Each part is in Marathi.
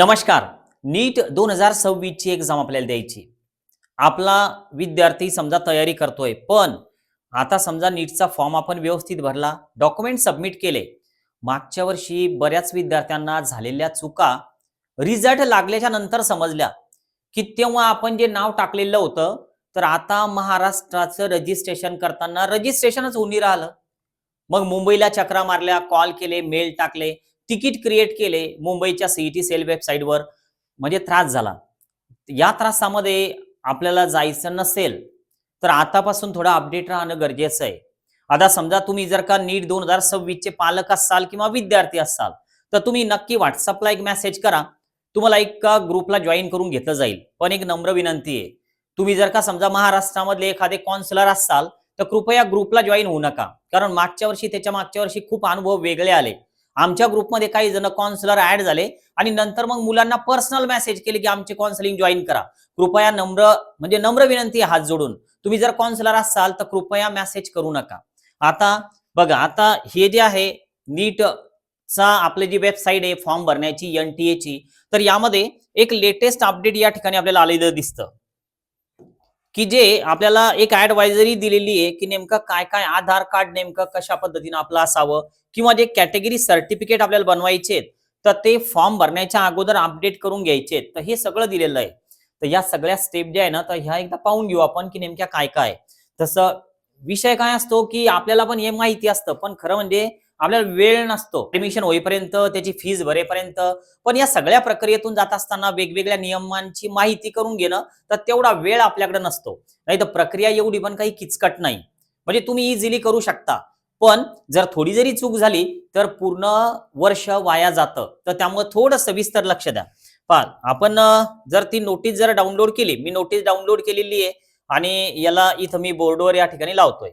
नमस्कार. नीट दोन हजार सव्वीसची एक्झाम आपल्याला द्यायची. आपला विद्यार्थी समजा तयारी करतोय पण आता समजा नीटचा फॉर्म आपण व्यवस्थित भरला डॉक्युमेंट सबमिट केले मागच्या वर्षी बऱ्याच विद्यार्थ्यांना झालेल्या चुका रिझल्ट लागल्याच्या नंतर समजल्या की तेव्हा आपण जे नाव टाकलेलं होतं तर आता महाराष्ट्राचं रजिस्ट्रेशन करताना रजिस्ट्रेशनच होऊन राहिलं. मग मुंबईला चक्रा मारल्या कॉल केले मेल टाकले तिकीट क्रिएट केले मुंबईच्या सीईटी सेल वेबसाईटवर म्हणजे त्रास झाला. या त्रासामध्ये आपल्याला जायचं नसेल तर आतापासून थोडं अपडेट राहणं गरजेचं आहे. आता समजा तुम्ही जर का नीट दोन हजार सव्वीसचे पालक असाल किंवा विद्यार्थी असाल तर तुम्ही नक्की व्हॉट्सअपला एक मेसेज करा. तुम्हाला एक ग्रुपला जॉईन करून घेतलं जाईल. पण एक नम्र विनंती आहे. तुम्ही जर का समजा महाराष्ट्रामधले एखादे कॉन्सलर असाल तर कृपया ग्रुपला जॉईन होऊ नका. कारण मागच्या वर्षी त्याच्या मागच्या वर्षी खूप अनुभव वेगळे आले. आमच्या ग्रुपमध्ये काही जण कॉन्सलर ऍड झाले आणि नंतर मग मुलांना पर्सनल मेसेज केले की आमचे काउन्सिलिंग जॉईन करा. कृपया नम्र म्हणजे नम्र विनंती हात जोडून. तुम्ही जर काउन्सिलर असाल तर कृपया मेसेज करू नका. आता बघा आता हे जे आहे नीट चा आपली जी वेबसाईट आहे फॉर्म भरण्याची एन टी ची तर यामध्ये एक लेटेस्ट अपडेट या ठिकाणी आपल्याला आलेलं दिसतं. की जे आपल्याला एक ऍडवायझरी दिलेली आहे की नेमकं काय काय आधार कार्ड नेमकं कशा पद्धतीनं आपलं असावं किंवा जे कॅटेगरी सर्टिफिकेट आपल्याला बनवायचे तर ते फॉर्म भरण्याच्या अगोदर अपडेट करून घ्यायचे तर हे सगळं दिलेलं आहे. तर या सगळ्या स्टेप ज्या आहे ना तर ह्या एकदा पाहून घेऊ आपण की नेमक्या काय काय तसं विषय काय असतो की आपल्याला पण हे माहिती असतं पण खरं म्हणजे आपल्याला वेळ नसतो. ऍडमिशन होईपर्यंत त्याची फीज भरेपर्यंत. पण या सगळ्या प्रक्रियेतून जात असताना वेगवेगळ्या नियमांची माहिती करून घेणं तर तेवढा वेळ आपल्याकडे नसतो. नाही तर प्रक्रिया एवढी पण काही किचकट नाही. म्हणजे तुम्ही इझिली करू शकता. पण जर थोडी जरी चूक झाली तर पूर्ण वर्ष वाया जातं. तर त्यामुळे थोडं सविस्तर लक्ष द्या. पहा आपण जर ती नोटीस जर डाउनलोड केली मी नोटीस डाउनलोड केलेली आहे आणि याला इथं मी बोर्डवर या ठिकाणी लावतोय.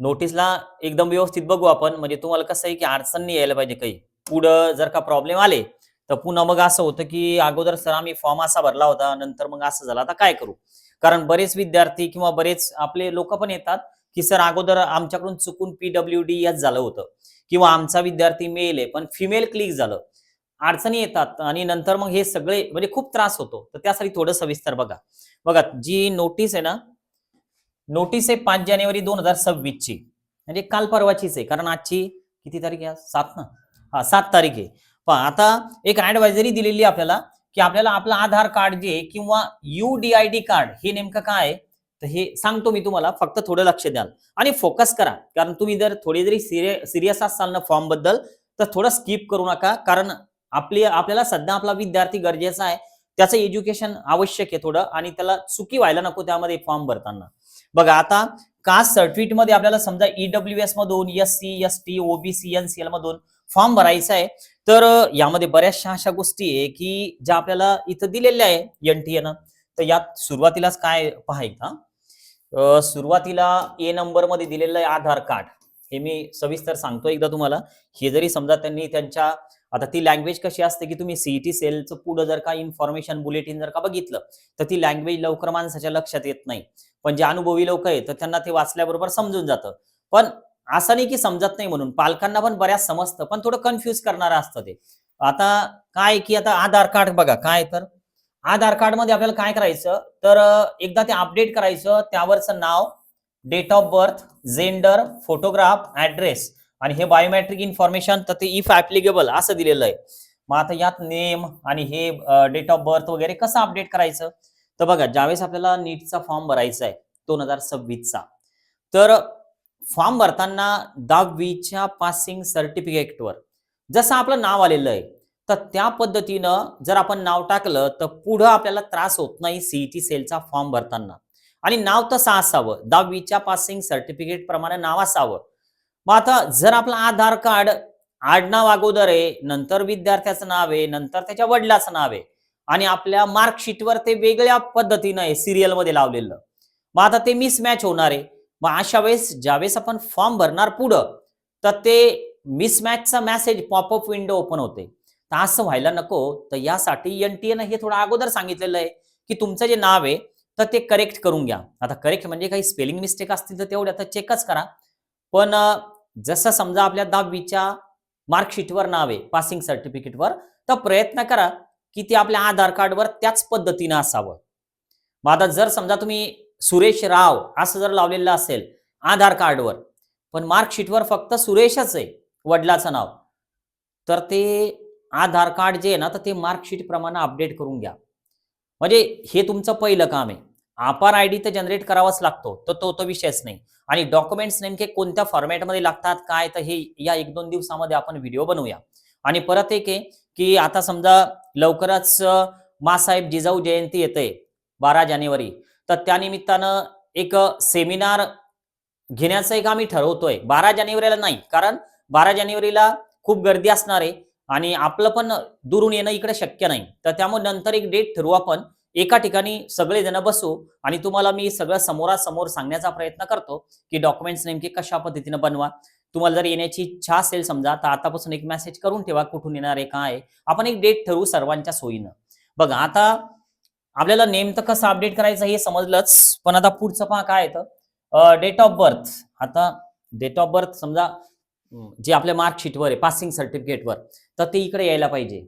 नोटीसला एकदम व्यवस्थित बघू आपण. म्हणजे तुम्हाला कसं आहे की अडचण नाही यायला पाहिजे काही. पुढं जर का प्रॉब्लेम आले तर पुन्हा मग असं होतं की अगोदर सर आम्ही फॉर्म असा भरला होता नंतर मग असं झालं. आता काय करू? कारण बरेच विद्यार्थी किंवा बरेच आपले लोक पण येतात की सर अगोदर आमच्याकडून चुकून पीडब्ल्यू डी याच झालं होतं. किंवा आमचा विद्यार्थी मेल आहे पण फिमेल क्लिक झालं. अडचणी येतात आणि नंतर मग हे सगळे म्हणजे खूप त्रास होतो. तर त्यासाठी थोडं सविस्तर बघा. बघा जी नोटीस आहे ना नोटीस आहे पाच जानेवारी दोन हजार सव्वीस ची म्हणजे काल परवाचीच आहे कारण आजची किती तारीख आहे सात ना? हा सात तारीख आहे. पण आता एक ऍडवायझरी दिलेली आपल्याला की आपल्याला आपलं आधार कार्ड जे आहे किंवा U D I D card हे नेमकं काय आहे? तर हे सांगतो मी तुम्हाला फक्त थोडं लक्ष द्याल. आणि फोकस करा कारण तुम्ही जर थोडी जरी सिरियस असाल ना फॉर्मबद्दल तर थोडं स्किप करू नका कारण आपली आपल्याला सध्या आपला विद्यार्थी गरजेचा आहे. त्याचं एज्युकेशन आवश्यक आहे थोडं आणि त्याला चुकी व्हायला नको त्यामध्ये फॉर्म भरताना. बघा आता कास्ट सर्टिफिकेटमध्ये आपल्याला समजा ईडब्ल्यू एस मधून S C S T OBC N C L मधून फॉर्म भरायचा आहे. तर यामध्ये बऱ्याचशा अशा गोष्टी आहे की ज्या आपल्याला इथं दिलेल्या आहे एन टी तर यात सुरुवातीलाच काय पाहायचं सुरुवातीला ए नंबरमध्ये दिलेलं आहे आधार कार्ड. हे मी सविस्तर सांगतो एकदा तुम्हाला. हे जरी समजा त्यांनी त्यांच्या आता ती लँग्वेज कशी असते की तुम्ही सीईटी सेलचं पुढं जर का इन्फॉर्मेशन बुलेटिन जर का बघितलं तर ती लँग्वेज लवकर माणसाच्या लक्षात येत नाही. पण जे अनुभवी लोक आहेत तर त्यांना ते वाचल्याबरोबर समजून जातं. पण असं नाही की समजत नाही म्हणून पालकांना पण बऱ्याच समजतं पण थोडं कन्फ्युज करणारं असतं ते. आता काय की आता आधार कार्ड बघा काय तर. आधार कार्डमध्ये आपल्याला काय करायचं तर एकदा ते अपडेट करायचं त्यावरचं नाव date of birth gender photograph address आणि हे बायोमेट्रिक इन्फॉर्मेशन तर ते इफ ऍप्लिकेबल असं दिलेलं आहे. मग आता यात नेम आणि हे डेट ऑफ बर्थ वगैरे कसं अपडेट करायचं? तर बघा ज्यावेळेस आपल्याला नीटचा फॉर्म भरायचा आहे दोन हजार सव्वीसचा. तर फॉर्म भरताना दहावीच्या पासिंग सर्टिफिकेटवर जसं आपलं नाव आलेलं आहे तर त्या पद्धतीनं जर आपण नाव टाकलं तर पुढं आपल्याला त्रास होत नाही सीईटी सेलचा फॉर्म भरताना. आणि नाव तसं असावं दहावीच्या पासिंग सर्टिफिकेट प्रमाणे नाव असावं. मग आता जर आपलं आधार कार्ड आडनाव अगोदर आहे नंतर विद्यार्थ्याचं नाव आहे नंतर त्याच्या वडिलाचं नाव आहे आणि आपल्या मार्कशीटवर ते वेगळ्या पद्धतीनं आहे सिरियलमध्ये लावलेलं. मग आता ते मिसमॅच होणार आहे. मग अशा वेळेस ज्यावेळेस आपण फॉर्म भरणार पुढं तर ते मिसमॅचचा message pop up window open होते. तर असं व्हायला नको. तर यासाठी एन टी हे थोडं अगोदर सांगितलेलं आहे की तुमचं जे नाव आहे तर ते करेक्ट करून घ्या. आता करेक्ट म्हणजे काही स्पेलिंग मिस्टेक असतील तर तेवढ्या तर चेकच करा. पण जसं समजा आपल्या दहावीच्या मार्कशीटवर नाव आहे पासिंग सर्टिफिकेटवर तर प्रयत्न करा की ते आपल्या आधार कार्डवर त्याच पद्धतीनं असावं. मग आता जर समजा तुम्ही सुरेश राव असं जर लावलेलं असेल आधार कार्डवर पण मार्कशीटवर फक्त सुरेशच आहे वडिलाचं नाव तर ते आधार कार्ड जे आहे ना तर ते मार्कशीट प्रमाणे अपडेट करून घ्या. म्हणजे हे तुमचं पहिलं काम आहे. आपार आय डी तर जनरेट करावाच लागतो. तर तो तो विषयच नाही. आणि डॉक्युमेंट्स नेमके कोणत्या फॉर्मॅटमध्ये लागतात काय तर हे या एक दोन दिवसामध्ये आपण व्हिडिओ बनवूया. आणि परत एक आहे की आता समजा लवकरच मासाहेब जिजाऊ जयंती येते बारा जानेवारी. तर त्यानिमित्तानं एक सेमिनार घेण्याचं एक आम्ही ठरवतोय. बारा जानेवारीला नाही कारण बारा जानेवारीला खूप गर्दी असणार आहे. आणि आपलं पण दुरून येणं इकडे शक्य नाही. तर त्यामुळे नंतर एक डेट ठरवू आपण. एका ठिकाणी सगळे जण बसू आणि तुम्हाला मी सगळं समोरासमोर सांगण्याचा प्रयत्न करतो की डॉक्युमेंट्स नेमके कशा पद्धतीनं बनवा. तुम्हाला जर येण्याची इच्छा असेल समजा तर आतापासून एक मेसेज करून ठेवा कुठून येणार आहे काय आपण एक डेट ठरवू सर्वांच्या सोयीनं. बघा आता आपल्याला नेमकं कसं अपडेट करायचं हे समजलंच पण आता पुढचं पहा काय येतं डेट ऑफ बर्थ आता डेट ऑफ बर्थ समजा जे आपल्या मार्कशीटवर आहे पासिंग सर्टिफिकेटवर तर ते इकडे यायला पाहिजे.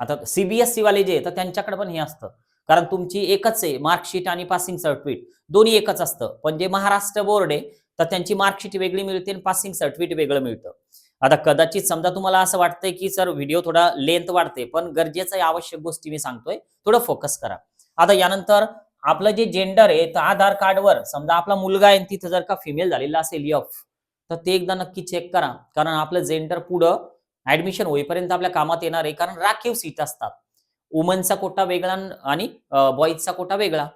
आता सीबीएसई वाले जे आहे, तर त्यांच्याकडे पण हे असतं. कारण तुमची एकच आहे मार्कशीट आणि पासिंग सर्टिफिकेट दोन्ही एकच असतं. पण जे महाराष्ट्र बोर्ड आहे तर त्यांची मार्कशीट वेगळी मिळते आणि पासिंग सर्टिफिकेट वेगळं मिळतं. आता कदाचित समजा तुम्हाला असं वाटतंय की सर व्हिडिओ थोडा लेंथ वाढते पण गरजेचं आवश्यक गोष्टी मी सांगतोय थोडं फोकस करा. आता यानंतर आपलं जे जेंडर आहे तर आधार कार्डवर समजा आपला मुलगा आहे तिथं जर का फिमेल झालेला असेल यफ तर ते एकदा नक्की चेक करा. कारण आपलं जेंडर पुढं ऍडमिशन होईपर्यंत आपल्या कामात येणार आहे कारण राखीव सीट असतात. वुमनचा कोटा वेगळा आणि बॉईजचा कोटा वेगळा.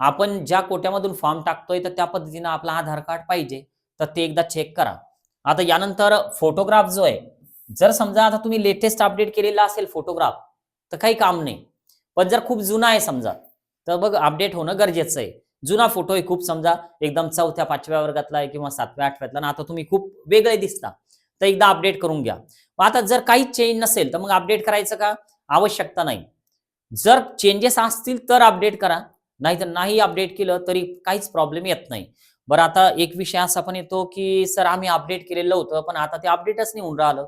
आपण ज्या कोट्यामधून फॉर्म टाकतोय तर त्या पद्धतीनं आपला आधार कार्ड पाहिजे तर ते एकदा चेक करा. आता यानंतर फोटोग्राफ जो आहे जर समजा आता तुम्ही लेटेस्ट अपडेट केलेला असेल फोटोग्राफ तर काही काम नाही. पण जर खूप जुना आहे समजा तर बघ अपडेट होणं गरजेचं आहे. जुना फोटो आहे खूप समजा एकदम चौथ्या पाचव्या वर्गातला आहे किंवा सातव्या आठव्यातला ना आता तुम्ही खूप वेगळे दिसता. तर एकदा अपडेट करून घ्या. आता जर काही चेंज नसेल तर मग अपडेट करायचं का? आवश्यकता नाही. जर चेंजेस असतील तर अपडेट करा. नाहीतर नाही अपडेट केलं तरी काहीच प्रॉब्लेम येत नाही. बरं आता एक विषय असा पण येतो की सर आम्ही अपडेट केलेलं होतं पण आता ते अपडेटच नाही होऊन राहिलं.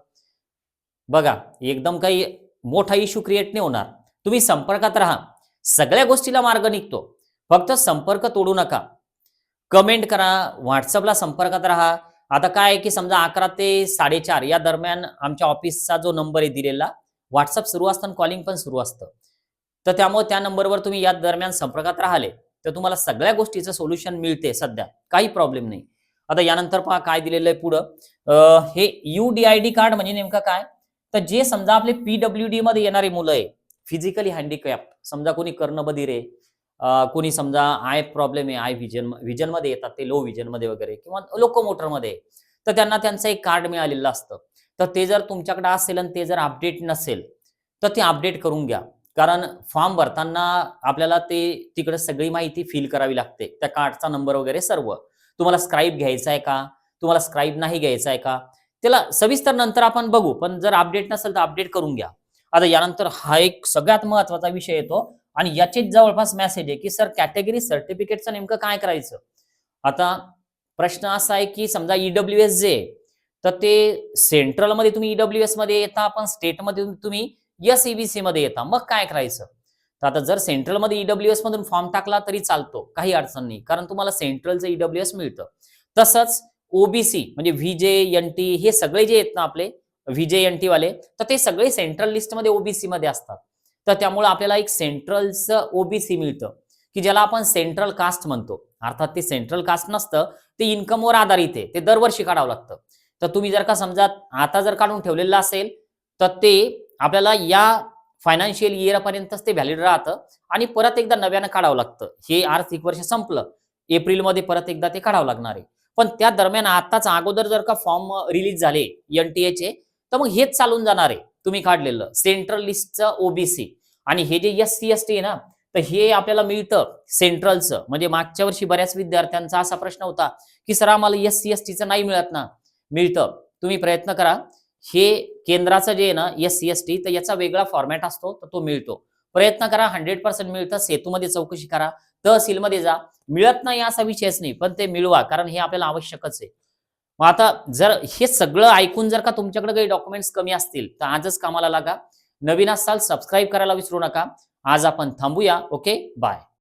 बघा एकदम काही मोठा इश्यू क्रिएट नाही होणार. तुम्ही संपर्कात राहा. सगळ्या गोष्टीला मार्ग निघतो. फक्त संपर्क तोडू नका. कमेंट करा. व्हॉट्सअपला संपर्कात राहा. आता काय आहे की समजा अकरा ते साडेचार या दरम्यान आमच्या ऑफिसचा जो नंबर आहे दिलेला व्हॉट्सअप सुरू असतं आणि कॉलिंग पण सुरू असतं. तर त्यामुळे त्या नंबरवर तुम्ही या दरम्यान संपर्कात राहिले तर तुम्हाला सगळ्या गोष्टीचं सोल्युशन मिळते सध्या. काही प्रॉब्लेम नाही. आता यानंतर पहा काय दिलेलं आहे पुढं. हे U D I D card म्हणजे नेमकं काय? तर जे समजा आपले पीडब्ल्यू डी मध्ये येणारे मुलं आहे फिजिकली हँडिकॅप समजा कोणी कर्णबधीर आहे कोणी समजा आय प्रॉब्लेम आहे आय व्हिजन व्हिजनमध्ये येतात ते लो व्हिजनमध्ये वगैरे किंवा लोकोमोटरमध्ये तर त्यांना त्यांचं एक कार्ड मिळालेलं असतं. तर ते जर तुमच्याकडे असेल आणि ते जर अपडेट नसेल तर ते अपडेट करून घ्या. कारण फॉर्म भरताना आपल्याला ते तिकडे सगळी माहिती फिल करावी लागते. त्या कार्डचा नंबर वगैरे सर्व. तुम्हाला स्क्राईब घ्यायचा आहे का? तुम्हाला स्क्राईब नाही घ्यायचा आहे का? त्याला सविस्तर नंतर आपण बघू पण जर अपडेट नसेल तर अपडेट करून घ्या. आता यानंतर हा एक सगळ्यात महत्त्वाचा विषय येतो आणि याचीच जवळपास मेसेज आहे की सर कॅटेगरी सर्टिफिकेटचं नेमकं काय करायचं? आता प्रश्न असा आहे की समजा ईडब्ल्यू एस जे तर ते सेंट्रलमध्ये तुम्ही ईडब्ल्यू एसमध्ये येता पण स्टेटमध्ये तुम्ही एस ईबीसी मध्ये येता. मग काय करायचं? तर आता जर सेंट्रलमध्ये ईडब्ल्यू एस मधून फॉर्म टाकला तरी चालतो काही अडचण नाही. कारण तुम्हाला सेंट्रलचं ईडब्ल्यू एस मिळतं. तसंच ओबीसी म्हणजे व्ही जे एन टी हे सगळे जे आहेत ना आपले व्ही जे एन टी वाले तर ते सगळे सेंट्रल लिस्टमध्ये ओबीसी मध्ये असतात. तर त्यामुळे आपल्याला एक सेंट्रलचं ओबीसी मिळतं की ज्याला आपण सेंट्रल कास्ट म्हणतो. अर्थात ते सेंट्रल कास्ट नसतं ते इन्कमवर आधारित आहे. ते दरवर्षी काढावं लागतं. तर तुम्ही जर का समजा आता जर काढून ठेवलेलं असेल तर ते आपल्याला या फायनान्शियल इयर पर्यंतच ते व्हॅलिड राहतं आणि परत एकदा नव्यानं काढावं लागतं. हे आर्थिक वर्ष संपलं. एप्रिलमध्ये परत एकदा ते काढावं लागणार आहे. पण त्या दरम्यान आताच अगोदर जर का फॉर्म रिलीज झाले एनटीएचे तर मग हेच चालून जाणार आहे. तुम्ही काढलेलं. सेंट्रल लिस्टचं ओबीसी आणि हे जे एस सी एस टी आहे ना तर हे आपल्याला मिळतं सेंट्रलचं म्हणजे मागच्या वर्षी बऱ्याच विद्यार्थ्यांचा असा प्रश्न होता की सर आम्हाला एस सी एस टीचं नाही मिळत ना. मिळतं. तुम्ही प्रयत्न करा. हे केंद्राचं जे आहे ना एस सी एस टी तर याचा वेगळा फॉर्मॅट असतो तर तो मिळतो. प्रयत्न करा हंड्रेड पर्सेंट मिळतं. सेतूमध्ये चौकशी करा. तहसीलमध्ये जा. मिळत नाही असा विषयच नाही पण ते मिळवा कारण हे आपल्याला आवश्यकच आहे. मग आता जर हे सगळं ऐकून जर का तुमच्याकडे काही डॉक्युमेंट्स कमी असतील तर आजच कामाला लागा. नवीन असाल सबस्क्राईब करायला विसरू नका. आज आपण थांबूया. Okay bye